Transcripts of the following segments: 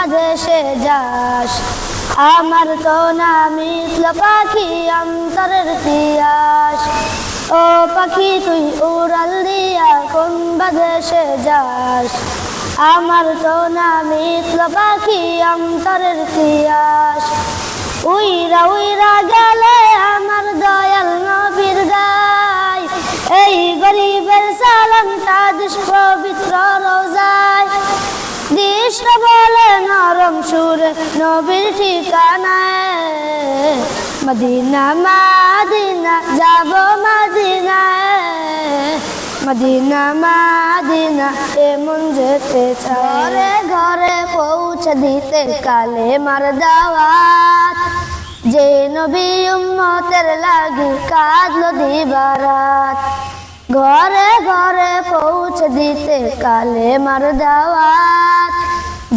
বাদেশে যাস। আমার তো না মিথল পাখি অন্তরের তিয়াস। ও পাখি, তুই উড়াল দিয়া কোন বাদেশে যাস? আমার তো না মিথল পাখি অন্তরের তিয়াস। উইরা উইরা গেলে আমার দয়াল নবীর গায় এই গরিবের পবিত্র রোজায় দৃষ্ট বলে নরম সুরে, নবীর ঠিকানায়। মদিনা, মাদিনা, যাব মদিনায়। মদিনা, মাদিনা, এমন যেতে ঘরে ঘরে পৌঁছে দিতে কালে মার দাওয়াত। যে নবী উম্মতের লাগি কাঁদলো দিবারাত। ঘরে ঘরে পৌঁছে দিতে কালে মার দাওয়াত।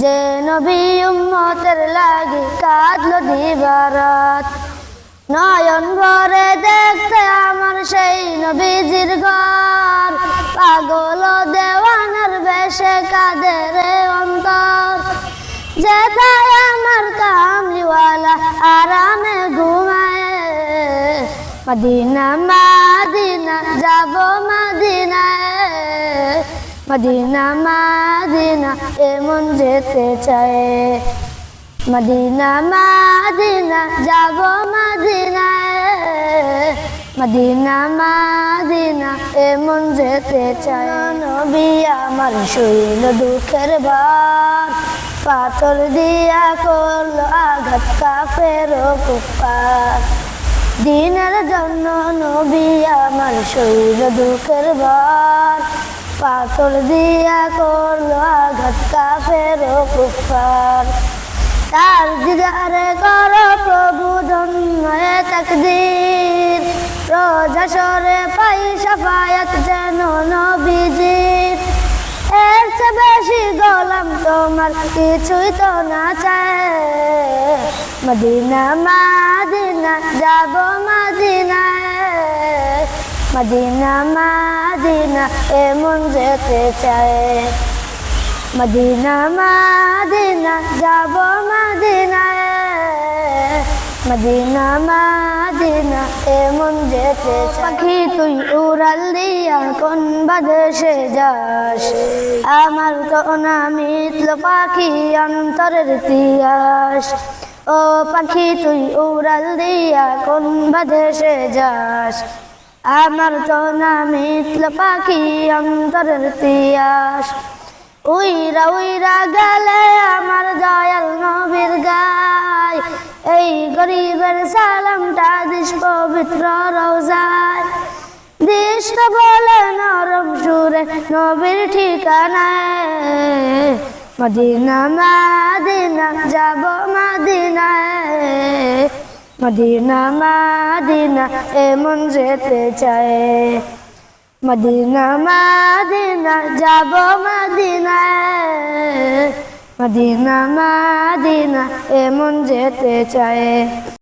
যে নবী উম্মতের লাগি কাঁদলো দিবারাত। নয়ন ভরে দেখতে আমার সেই নবীজির ঘর। পাগল দেওয়ানার বেশে কাদের অন্তর। যেথায় আমার কামলিওয়ালা আরামে ঘুমায়। মদিনা, মাদিনা, যাব মদিনায়। মদিনা, মাদিনা এমন যেতে চায়। মদিনা, মাদিনা, যাব মদিনায়। মদিনা, মাদিনা এমন যেতে চায়। নবী আমার শৈল দুঃখের বার পাথর দিয়া করল আঘাত কাফের কুফার। দিনের জন্য নবী আমার শৈল দুঃখের বার পাথর দিয়া করল আঘাত, কাফের কুফার। তার দিদারে কর প্রভু ধন্যে তকদীর। রোজা সরে পাই সাফায়াত যেন নবীজির। এর চেয়ে বেশি গোলাম তোমার কিছুই তো না চায়। মদিনা, মাদিনা, যাব মদিনায় মদিনা, মাদিনা এমন যেতে চায়। মদিনা, মাদিনা, যাব মদিনায়। মদিনা, মাদিনা এমন যেতে পাখি তুই উড়াল দিয়া কোন বাদেশে যাস আমার তো মিতল পাখি অন্তরের তিয়াস ও পাখি তুই উড়াল দিয়া কোন বাদেশে যাস আমার তো না মিতল পাখি অন্তরের তিয়াস উইরা উইরা গেলে আমার দয়াল নবীর গায়। এই গরিবের সালামটা দিস পবিত্র রোজায়। দৃষ্ট বলে নরম সুরে নবীর ঠিকানায়। মদিনা, মাদিনা, যাব মদিনায়। মদিনা মাদিনা এমন যেতে চায়। মদিনা মাদিনা যাব মদিনায়। মদিনা মাদিনা এমন যেতে চায়।